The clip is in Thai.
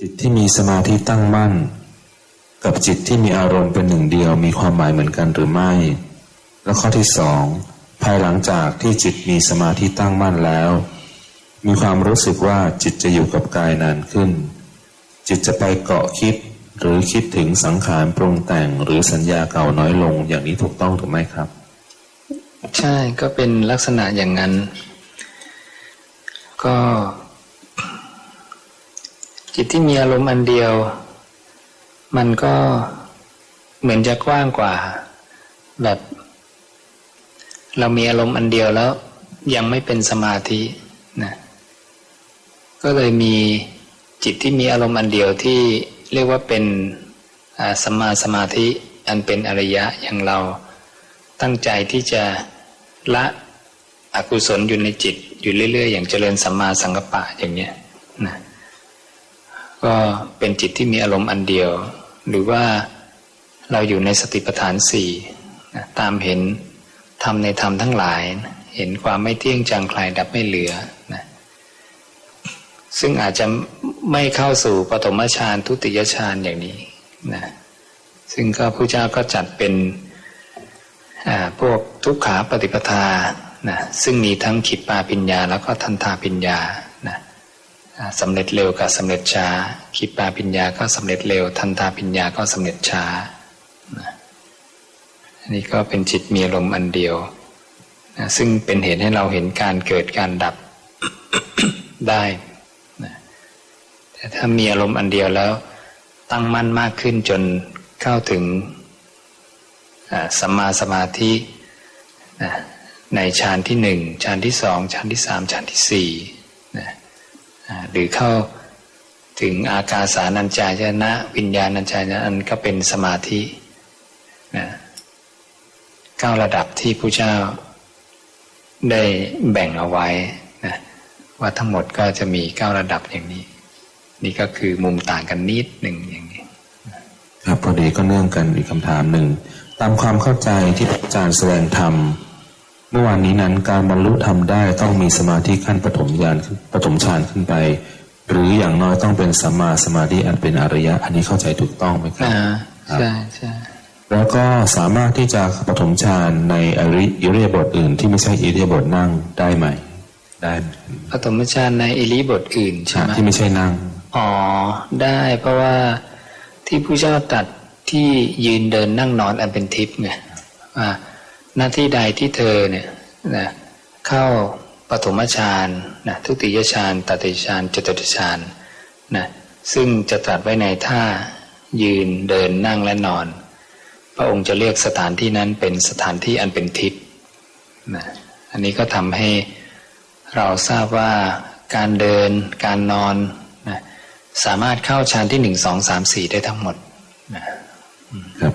จิตที่มีสมาธิตั้งมั่น กับจิตที่มีอารมณ์เป็นหนึ่งเดียวมีความหมายเหมือนกันหรือไม่ และข้อที่สองภายหลังจากที่จิตมีสมาธิตั้งมั่นแล้ว มีความรู้สึกว่าจิตจะอยู่กับกายนานขึ้น จิตจะไปเกาะคิดหรือคิดถึงสังขารปรุงแต่งหรือสัญญาเก่าน้อยลงอย่างนี้ถูกต้องถูกไหมครับ ใช่ก็เป็นลักษณะอย่างนั้น ก็ จิตที่มีอารมณ์อันเดียว มันก็เหมือนจะกว้างกว่า แบบ เรามีอารมณ์อันเดียวแล้ว ยังไม่เป็นสมาธินะก็เลยมีจิตที่มีอารมณ์อันเดียวที่เรียกว่าเป็นสัมมาสมาธิอันเป็นอริยะอย่างเราตั้งใจที่จะละอกุศลอยู่ในจิต อยู่เรื่อย ๆ อย่างเจริญสัมมาสังกัปปะอย่างเนี้ยนะ ก็เป็นจิตที่มีอารมณ์อันเดียว หรือว่าเราอยู่ในสติปัฏฐานสี่ตามเห็นธรรมในธรรมทั้งหลาย เห็นความไม่เที่ยงจางคลายดับไม่เหลือนะซึ่งอาจจะไม่เข้าสู่ปฐมฌานทุติยฌานอย่างนี้นะซึ่งก็พระเจ้าก็จัดเป็นพวกทุกขาปฏิปทานะซึ่งมีทั้งขิปปาปิญญาแล้วก็ทันทาปิญญา สำเร็จเร็วกับสำเร็จช้าขิปปาปิญญาก็สำเร็จเร็ว ทันทาปิญญาก็สำเร็จช้าอันนี้ก็เป็นจิตมีอารมณ์อันเดียวนะซึ่งเป็นเหตุให้เราเห็นการเกิดการดับได้นะแต่ถ้ามีอารมณ์อันเดียวแล้ว ตั้งมั่นมากขึ้นจนเข้าถึงสัมมาสมาธินะในฌานที่หนึ่งฌานที่สองฌานที่สามฌานที่สี่นะ หรือเข้าถึงอากาสานัญจายนะ วิญญาณัญจายนะอันก็เป็นสมาธินะเก้าระดับที่พระเจ้าได้แบ่งเอาไว้นะว่าทั้งหมดก็จะมีเก้าระดับอย่างนี้ นี่ก็คือมุมต่างกันนิดหนึ่งอย่างนี้ครับพอดีก็เนื่องกันอีกคำถามหนึ่งตามความเข้าใจที่อาจารย์แสดงธรรม มื่อวานนี้นั้นการบรรลุธรรมได้ต้องมีสมาธิขั้นปฐมญาณขึ้นปฐมฌานขึ้นไป หรืออย่างน้อยต้องเป็นสัมมาสมาธิอันเป็นอริยะ อันนี้เข้าใจถูกต้องไหมครับอ่าครับใช่ใช่แล้วก็สามารถที่จะปฐมฌานในอริอิริยาบทอื่น ที่ไม่ใช่อิริยาบทนั่งได้ไหมได้ไหมปฐมฌานในอิริบทอื่นใช่ไหมที่ไม่ใช่นั่งอ๋อได้เพราะว่าที่ผู้เจ้าตรัดที่ยืนเดินนั่งนอนอันเป็นทิพย์ไงว่า หน้าที่ใดที่เธอเนี่ยนะเข้าปฐมฌานนะทุติยฌานตติฌานจตุตฌานนะซึ่งจะตรัสไว้ในท่ายืนเดินนั่งและนอน พระองค์จะเรียกสถานที่นั้นเป็นสถานที่อันเป็นทิพย์นะอันนี้ก็ทำให้เราทราบว่าการเดินการนอนนะสามารถเข้าฌานที่หนึ่งสองสามสี่ได้ทั้งหมดนะครับ